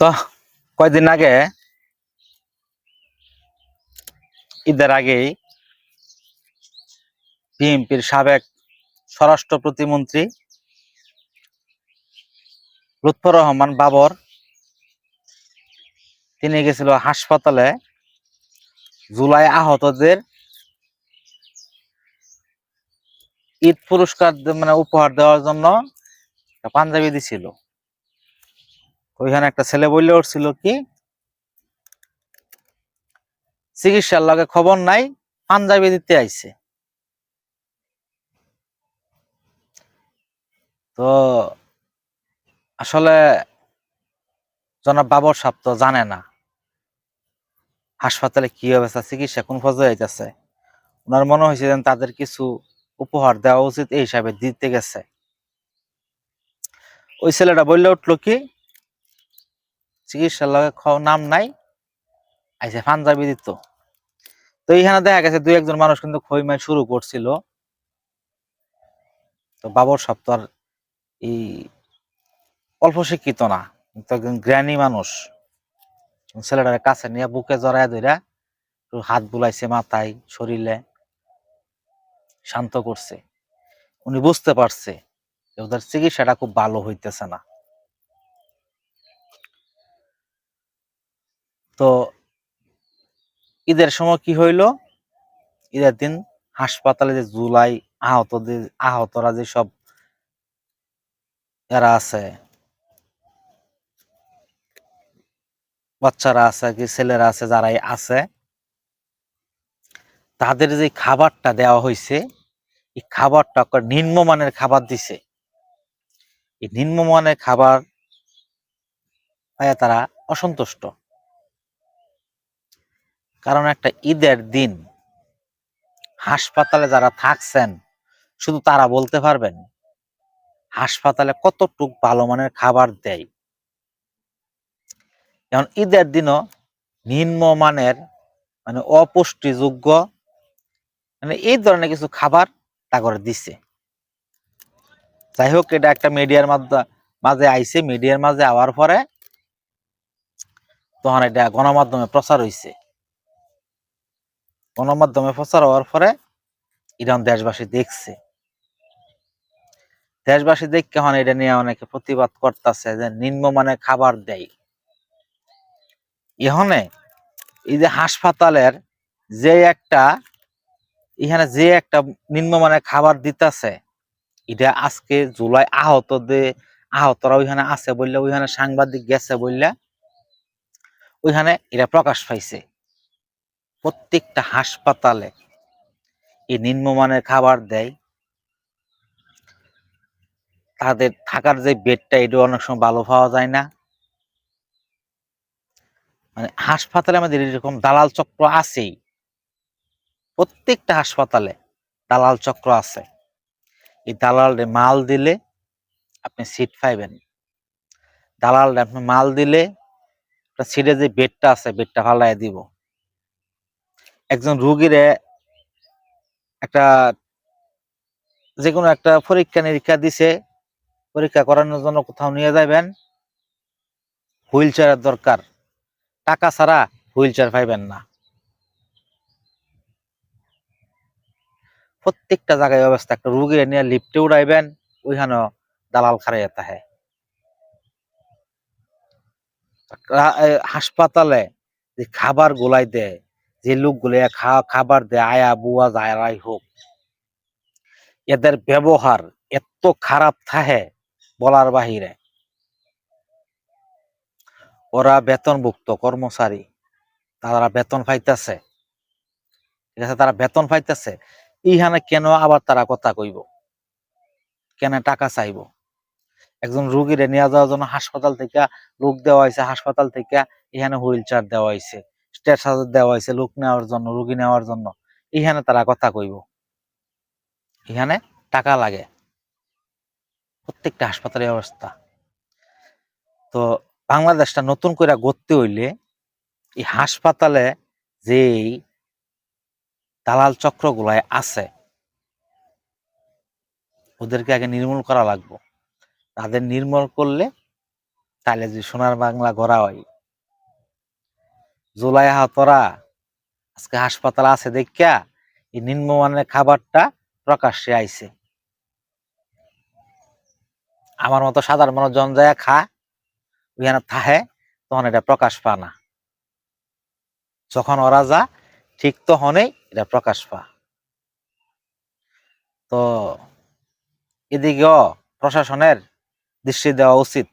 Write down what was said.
তো কয়দিন আগে, ঈদের আগেই বিএনপির সাবেক স্বরাষ্ট্র প্রতিমন্ত্রী লুৎফর রহমান বাবর, তিনি গেছিল হাসপাতালে জুলাই আহতদের ঈদ পুরস্কার মানে উপহার দেওয়ার জন্য পাঞ্জাবি দিছিল। ওইখানে একটা ছেলে বললে উঠছিল কি? চিকিৎসার লগে খবর নাই, পাঞ্জাবি দিতে আইছে। তো আসলে জনাব বাবর সাহেব তো জানে না হাসপাতালে কি অবস্থা, চিকিৎসা কোন পর্যায়ে যাইতেছে। ওনার মনে হয়েছে যেন তাদের কিছু উপহার দেওয়া উচিত, এই হিসাবে দিতে গেছে। ওই ছেলেটা বললে উঠল কি চিকিৎসার লগে নাম নাই আইসে পাঞ্জাবি দিত। তো এইখানে দেখা গেছে দুই একজন মানুষ কিন্তু খইমাই শুরু করছিল। তো বাবর আর এই অল্প শিক্ষিত না, তো একজন জ্ঞানী মানুষ। ছেলেটার কাছে নিয়ে বুকে জড়ায় একটু হাত বুলাইছে মাথায়, শরীরে, শান্ত করছে। উনি বুঝতে পারছে ওদের চিকিৎসাটা খুব ভালো হইতেছে না। তো ঈদের সময় কি হইল? ঈদের দিন হাসপাতালে যে জুলাই আহতদের আহতরা যে সব এরা আছে, বাচ্চারা আছে কি ছেলেরা আছে যারাই আছে, তাদের যে খাবারটা দেওয়া হয়েছে এই খাবারটা নিম্নমানের খাবার দিছে। এই নিম্নমানের খাবার তারা অসন্তুষ্ট। কারণ একটা ঈদের দিন হাসপাতালে যারা থাকছেন, শুধু তারা বলতে পারবেন, হাসপাতালে কতটুক ভালো মানের খাবার দেয়। যেমন ঈদের দিনও নিম্নমানের মানে অপুষ্টিযোগ্য মানে এই ধরনের কিছু খাবার তা করে দিছে। যাই হোক এটা একটা মিডিয়ার মাঝে আইছে, মিডিয়ার মাঝে আওয়ার পরে তখন এটা গণমাধ্যমে প্রচার হইছে। গণমাধ্যমে প্রচার হওয়ার পরে ইরান দেশবাসী দেখছে। দেশবাসী দেখে এখন এটা নিয়ে অনেকে প্রতিবাদ করতেছে যে নিম্নমানের খাবার দেয়। এখানে এই যে হাসপাতালের যে একটা, এখানে যে একটা নিম্নমানের খাবার দিতেছে, এটা আজকে জুলাই আহতদের আহতরা ওইখানে আছে বললে, ওইখানে সাংবাদিক গেছে বললে, ওইখানে এটা প্রকাশ পাইছে। প্রত্যেকটা হাসপাতালে এই নিম্নমানের খাবার দেয়। তাদের থাকার যে বেডটা এটা অনেক সময় ভালো পাওয়া যায় না। মানে হাসপাতালে আমাদের এরকম দালাল চক্র আছেই। প্রত্যেকটা হাসপাতালে দালাল চক্র আছে। এই দালালে মাল দিলে আপনি সিট পাইবেন। দালাল আপনি মাল দিলে সিটে যে বেডটা আছে, বেডটা ফালাই দিব। একজন রুগীরে একটা যে কোনো একটা পরীক্ষা নিরীক্ষা দিছে, পরীক্ষা করানোর জন্য কোথাও নিয়ে যাবেন হুইল চেয়ারের দরকার। টাকা ছাড়া হুইল চেয়ার পাইবেন না। প্রত্যেকটা জায়গায় অবস্থা, একটা রুগী নিয়ে লিফটে উড়াইবেন, ওইখানে দালাল খারাই তাহে হাসপাতালে যে খাবার গোলাই দেয় যে লোকগুলো খাবার দেয়, আয়া বুয়া যারাই হোক। এদের ব্যবহার এত খারাপ থাহে বলার বাহিরে। ওরা বেতনভুক্ত কর্মচারী। তারা বেতন পাইতেছে। ঠিক আছে, তারা বেতন পাইতেছে। ইহানে কেন আবার তারা কথা কইব? কেন টাকা চাইব? একজন রুগীরে নিয়ে যাওয়ার জন্য হাসপাতাল থেকে লোক দেওয়া হয়েছে হাসপাতাল থেকে এখানে হুইল চেয়ার দেওয়া হয়েছে স্ট্রেচার দেওয়া হয়েছে, লোক নেওয়ার জন্য, রুগী নেওয়ার জন্য এখানে তারা কথা কইব। এখানে টাকা লাগে। প্রত্যেকটা হাসপাতালের অবস্থা। তো বাংলাদেশটা নতুন করে গড়তে হইলে এই হাসপাতালে যেই দালাল চক্রগুলাই আছে, ওদেরকে আগে নির্মূল করা লাগবে। তাদের নির্মূল করলে তাহলে যে সোনার বাংলা গড়া হয় জুলাই হাতরা আজকে হাসপাতাল আছে দেখিয়া এই নিম্নমানের খাবারটা প্রকাশ্যে আইছে। আমার মতো সাধারণ মানুষ জন যায় খা ওইখানে থাহে তখন এটা প্রকাশ পা না। যখন ওরা যা ঠিক তখনই এটা প্রকাশ পা তো এদিকেও প্রশাসনের দৃষ্টি দেওয়া উচিত।